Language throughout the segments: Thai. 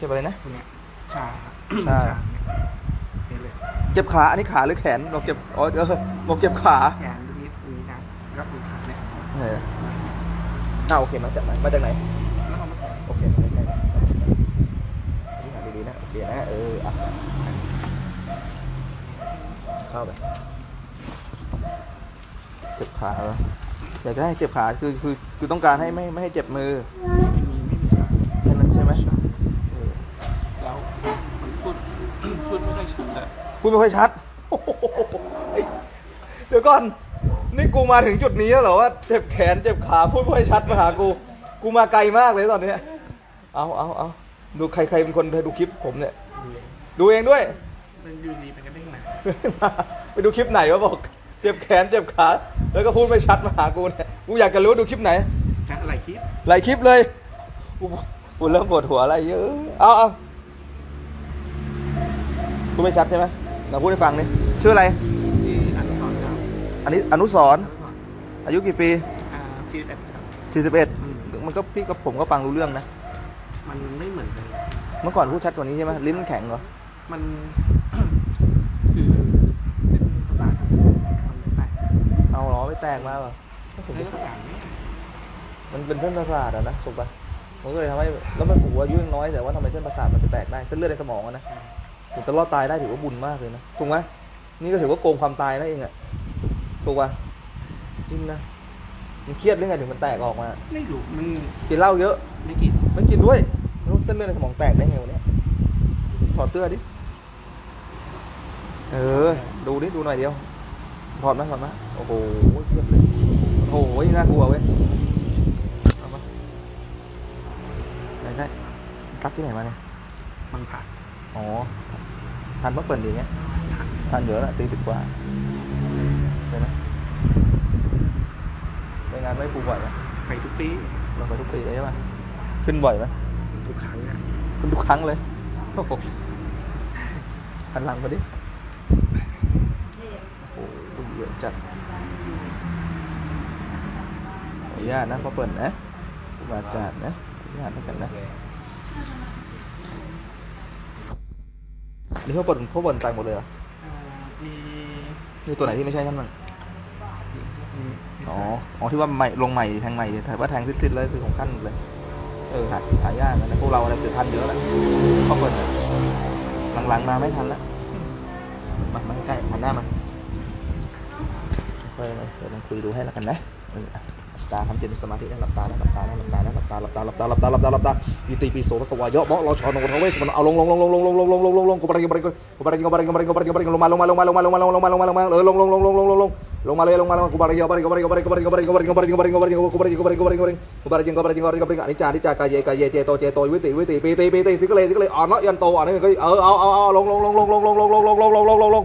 เจ็บอะไรนะ ตันี้ชาครับชาเจ็บขาอันนี้ขาหรือแขนบอกเจ็บอ๋อเออบอกเจ็บขาแขนตรงนี้ตรงนี้นะแล้ขาเนี่ยเอออ่าโอเคมาจากไหนมาจากไหนโอเคม่ใช่อันนี้หาดีๆนะ โอเคนะ เออเข้าไป เจ็บขาเหรออยากจะให้เจ็บขา คือ คือ คือต้องการให้ไม่ ไม่ให้เจ็บมือ พูดไม่ค่อยชัดอะพูดไม่ค่อยชัดเดี๋ยวก่อน นี่กูมาถึงจุดนี้แล้วเหรอว่าเจ็บแขนเจ็บขาพูดไม่ค่อยชัดมาหากู กูมาไกลมากเลยตอนนี้เอาเอาเอาดูใครใครเป็นคนดูคลิปผมเนี่ย ดูเองด้วยเป็นอยูนีเป็นก็เด้งมาไปดูคลิปไหนวะบอก เจ็บแขนเจ็บขา แล้วก็พูดไม่ชัดมาหากูเนี่ยกูอยากจะรู้ดูคลิปไหนนะอะไรคลิป หลายคลิปเลยกูกูเริ่มปวดหัวอะไรเยอะ เอาเอา คุณไม่ชัดใช่ไหมเราพูดให้ฟังนี่ชื่ออะไรอันนี้อนุสรณ์อายุกี่ปีสี่สิบเอ็ดมันก็พี่กับผมก็ฟังรู้เรื่องนะ มันไม่เหมือนกัน เมื่อก่อนพูดชัดกว่านี้ใช่ไหมลิ้นแข็งเหรอ มันเอาล้อไปแตกมาเหรอผมไม่แล้ก็อางเนี้มันเป็นเส้นประสาทอะนะถูกปะมันก็เลยทำให้ แล้วมันหัวยุ่งน้อยแต่ว่าทำไมเส้นประสาทมันไปแตกได้ เส้นเลือดในสมองอะนะ ถึงจะรอดตายได้ถือว่าบุญมากเลยนะถูกไหมนี่ก็ถือว่าโกงความตายนั่นเองอะถูกป่ะจริงนะมันเครียดเรื่องไงถึงมันแตกออกมาไม่รู้มันกินเหล้าเยอะไม่กินไม่กินด้วยไม่รู้เส้นเลือดในสมองแตกได้ไงวันนี้ถอดเสื้อดิเออ ดูนิดูหน่อยเดียวถอดมาถอดมาโอ้โหเครียดเลยโอ้โหน่ากลัวเว้ยอาไหนได้ตักที่ไหนมาเนี่ยมังผาอ๋อ ทันเมื่อเปิดอย่าเนี้ยทันเยอะละสี่สิบกว่าใช่ไหมไปงานไว้ปูบ่อยไหมไปทุกปีเราไปทุกปีเลยใช่ไหมขึ้นบ่อยไหมทุกครั้งอะขึ้นทุกครั้งเลยโอ้โหหันหลังมาดิโอ้โหเยอะจัดออนุญาตนะพอเปิดนะคาอาจารย์นะออนุญาตให้กันนะ รือพวกบอลพวกบอลตายหมดเลยเหรอมีมีตัวไหนที่ไม่ใช่ท่านมันมีมีอ๋ออ๋อที่ว่าใหม่ลงใหม่แทงใหม่แต่ว่าแทงซิสซิๆเลยคือของขั้นเลย เออหาหายากนะพวกเราเะไรเจอทันเยอะแหละข้อเปิดหลังๆมาไม่ทันและมามาใกล้หันหน้ามาเดี๋ยวลองคุยดูให้แล้วกันนะ ตาทำจิตสมาธินะหลับตานะหลับตานะหลับตานหลับตาหลับตาหลับตาหลับตาหลับตาหลับตาอิติปิโสภควายะมะเราชอนงทเวสมันเอาลงลงลงลงลงลงลงลงลงลงลงกูปะริงกูปะริงกูปะริงกูปะริงกูปะริงกูปะริงกูปะริงลงมาลงมาลงมาลงมาลงมาลงมาลงมาลงมาเออลงลงลงลงลงลงลงลงมาเลยลงมาลงกูปะริงกูปะริงกูปะริงกูปะริงกูปะริงกูปะริงกูปะริงกูปะริงกูปะริงกูปะริงกูปะริงกูปะริงกูปะริงกูปะริงกูปะริงกูปะริงกูปะริงกูปะริงอนิจจานิจจากายเยกายเยเจโตเจโตวิติวิติปีติปีติสิกเลยสิกเลยอ่อนเนาะยันโตอ่อนนี่ก็เออเอาเอาเอาลงลงลงลงลงลงลงลงลงลงลงลง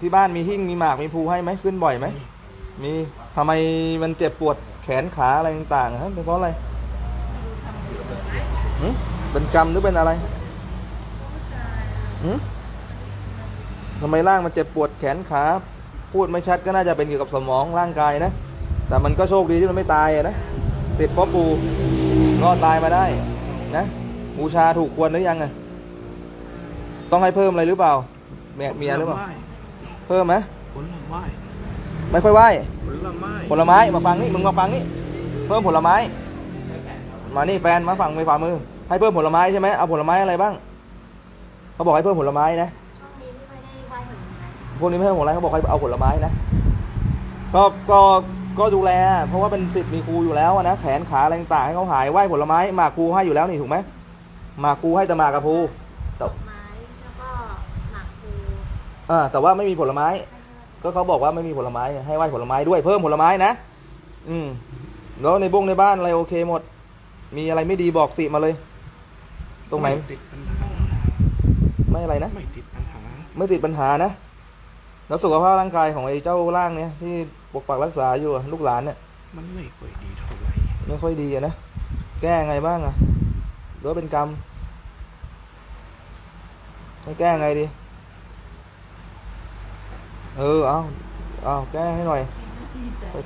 ที่บ้านมีหิ้งมีหมากมีภูให้ไหมขึ้นบ่อยไหมมีทำไมมันเจ็บปวดแขนขาอะไรต่างๆฮะเป็นเพราะอะไรหึเป็นกรรมหรือเป็นอะไรหึทำไมร่างมันเจ็บปวดแขนขาพูดไม่ชัดก็น่าจะเป็นเกี่ยวกับสมองร่างกายนะ แต่มันก็โชคดีที่มันไม่ตายนะติดพ่อปูรอดตายมาได้นะบูชาถูกควรหรือยังอะต้องให้เพิ่มอะไรหรือเปล่าเมียเมียหรือเปล่า เพิ่มไหมผลไม้ไม่ค่อยไหวผลไม้ผลไม้มาฟังนี่มึงมาฟังนี่เพิ่มผลไม้ มานี่แฟนมาฟังไปฝ่ามือ ให้เพิ่มผลไม้ใช่ไหมเอาผลไม้อะไรบ้างเขาบอกให้เพิ่มผลไม้นะพวกนี้ไม่ให้ผลไม้เขาบอกให้เอาผลไม้นะก็ก็ก็ดูแล เพราะว่าเป็นสิทธิ์มีครูอยู่แล้วนะแขนขาอะไรต่างให้เขาหายไหวผลไม้หมากครูให้อยู่แล้วนี่ถูกไหมหมากครูให้แต่หมากกับครู อ่าแต่ว่าไม่มีผลไม้ ก็เขาบอกว่าไม่มีผลไม้ให้ไหว้ผลไม้ด้วยเพิ่มผลไม้นะ อืมแล้วในบ้งในบ้านอะไรโอเคหมด มีอะไรไม่ดีบอกติมาเลย ตรงไหนม่ติดปัญหาไม่อะไรนะไม่ติดปัญหาไม่ติดปัญหานะแล้วสุขภาพร่างกายของไอ้เจ้าร่างเนี่ย ที่ปกปักรักษาอยู่ลูกหลานเนี่ยมันไม่ค่อยดีเท่าไหร่ไม่ค่อยดีอะนะแก้ไงบ้างอะหรือเป็นกรรมให้แก้ไงดี เออเอาเอาแก้ให้หน่อย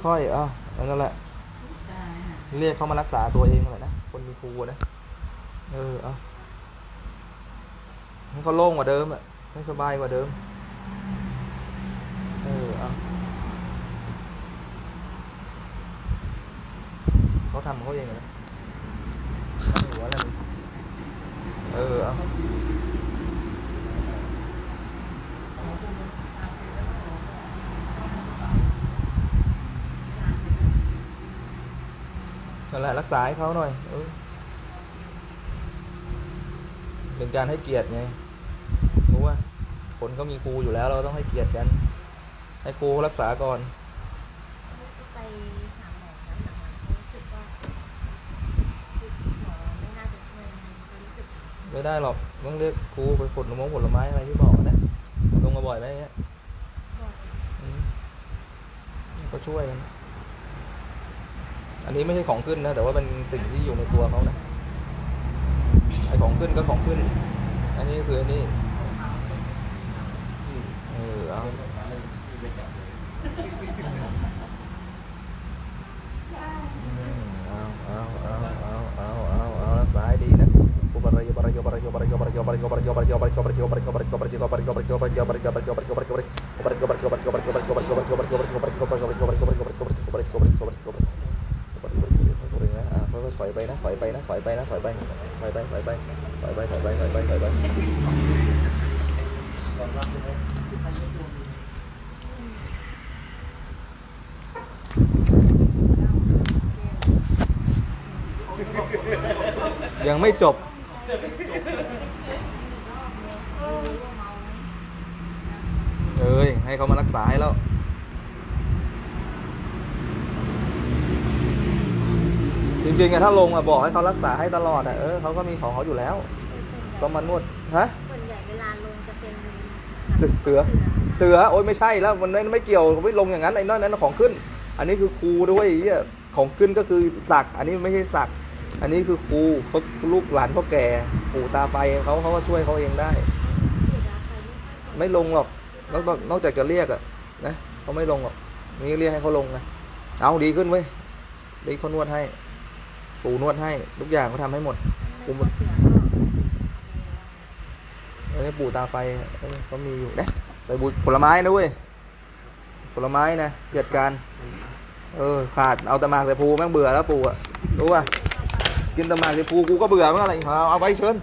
ค่อยๆเอานั่นแหละ เรียกเขามารักษาตัวเองหน่อยนะ คนมีครูนะ เออเอาให้เขาโล่งกว่าเดิมอะให้สบายกว่าเดิม เออเอาเขาทำเขาเองเลย นั่นแหละรักษาให้เขาหน่อยเป็นการให้เกียรติไงรู้ว่าคนก็มีครูอยู่แล้วเราต้องให้เกียรติกัน ให้ครูรักษาก่อนไม่ได้หรอกต้องเรียกครูไปผลมงผลไม้อะไรที่บอกนะลงมาบ่อยไหมเงี้ยก็ช่วยกัน อันนี้ไม่ใช่ของขึ้นนะ แต่ว่าเป็นสิ่งที่อยู่ในตัวเขานะไอของขึ้นก็ของขึ้น อันนี้คืออันนี้เออเอาเอาเอาเอาเอาเอาเอาไปดีนะกูารายบรารายบรารายบรารายบรารายบรารายบรารายบรารายบรารายบรารายบรารายบรารายบรารายบ นะถอยไปนะถอยไปนะถอยไปถอยไปถอยไปถอยไปถอยไปถอยไปถอยไปยังไม่จบเอ้ยให้เขามารักษาให้แล้ว จริงๆอะถ้าลงอะบอกให้เขารักษาให้ตลอดอะเออเขาก็มีของเขาอยู่แล้ว ก็มานวดฮะส่วนใหญ่เวลาลงจะเป็นเสือเสือเสือโอ้ยไม่ใช่แล้วมันไม่ไม่เกี่ยวไม่ลงอย่างนั้นไอ้นั่นนั้นของขึ้น อันนี้คือครูด้วยไอ้เหี้ยของขึ้นก็คือสัก อันนี้ไม่ใช่สัก อันนี้คือครูเขาลูกหลานพ่อแก่ปู่ตาไฟเขาเขาก็ช่วยเขาเองได้ ไม่ลงหรอกนอกนอกนอกจากจะเรียกอะนะเขาไม่ลงหรอกนี่เรียกให้เขาลงนะเอาดีขึ้นเว้ยดีเขานวดให้ ปูนวดให้ทุกอย่างเขาทำให้หมดปูหมดอันนี้ปูตาไฟเขามีอยู่นะไปบูผลไม้นะเว้ยผลไม้นะเกิดการ เออ ขาดเอาตะมากแต่ภูแม่งเบื่อแล้วปูอะรู้ป่ะกินตะมากแต่ภูกูก็เบื่อเมื่อนกันอะไรเอาเอาไปเชิญ